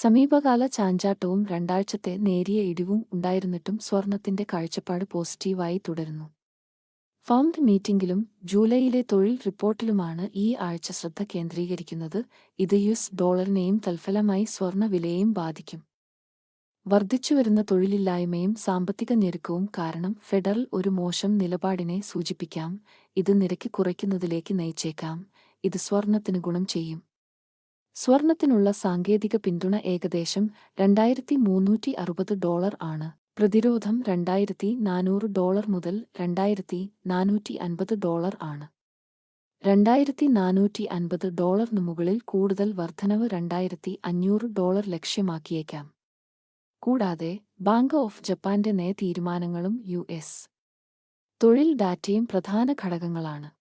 സമീപകാല ചാഞ്ചാട്ടവും രണ്ടാഴ്ചത്തെ നേരിയ ഇടിവും ഉണ്ടായിരുന്നിട്ടും സ്വർണത്തിന്റെ കാഴ്ചപ്പാട് പോസിറ്റീവായി തുടരുന്നു. ഫൗണ്ട് മീറ്റിംഗിലും ജൂലൈയിലെ തൊഴിൽ റിപ്പോർട്ടിലുമാണ് ഈ ആഴ്ച ശ്രദ്ധ കേന്ദ്രീകരിക്കുന്നത്. ഇത് യുഎസ് ഡോളറിനെയും തൽഫലമായി സ്വർണവിലയെയും ബാധിക്കും. വർദ്ധിച്ചുവരുന്ന തൊഴിലില്ലായ്മയും സാമ്പത്തിക ഞെരുക്കവും കാരണം ഫെഡറൽ ഒരു മോശം നിലപാടിനെ സൂചിപ്പിക്കാം. ഇത് നിരക്ക് കുറയ്ക്കുന്നതിലേക്ക് നയിച്ചേക്കാം. ഇത് സ്വർണത്തിന് ഗുണം ചെയ്യും. സ്വർണത്തിനുള്ള സാങ്കേതിക പിന്തുണ ഏകദേശം രണ്ടായിരത്തി മൂന്നൂറ്റി അറുപത് ഡോളർ ആണ്. പ്രതിരോധം രണ്ടായിരത്തി നാനൂറ് ഡോളർ മുതൽ രണ്ടായിരത്തി നാനൂറ്റി അൻപത് ഡോളർ ആണ്. രണ്ടായിരത്തി നാനൂറ്റി അൻപത് ഡോളറിനു മുകളിൽ കൂടുതൽ വർധനവ് രണ്ടായിരത്തി അഞ്ഞൂറ് ഡോളർ ലക്ഷ്യമാക്കിയേക്കാം. കൂടാതെ ബാങ്ക് ഓഫ് ജപ്പാന്റെ നയ തീരുമാനങ്ങളും യു എസ്. തൊഴിൽ ഡാറ്റയും പ്രധാന ഘടകങ്ങളാണ്.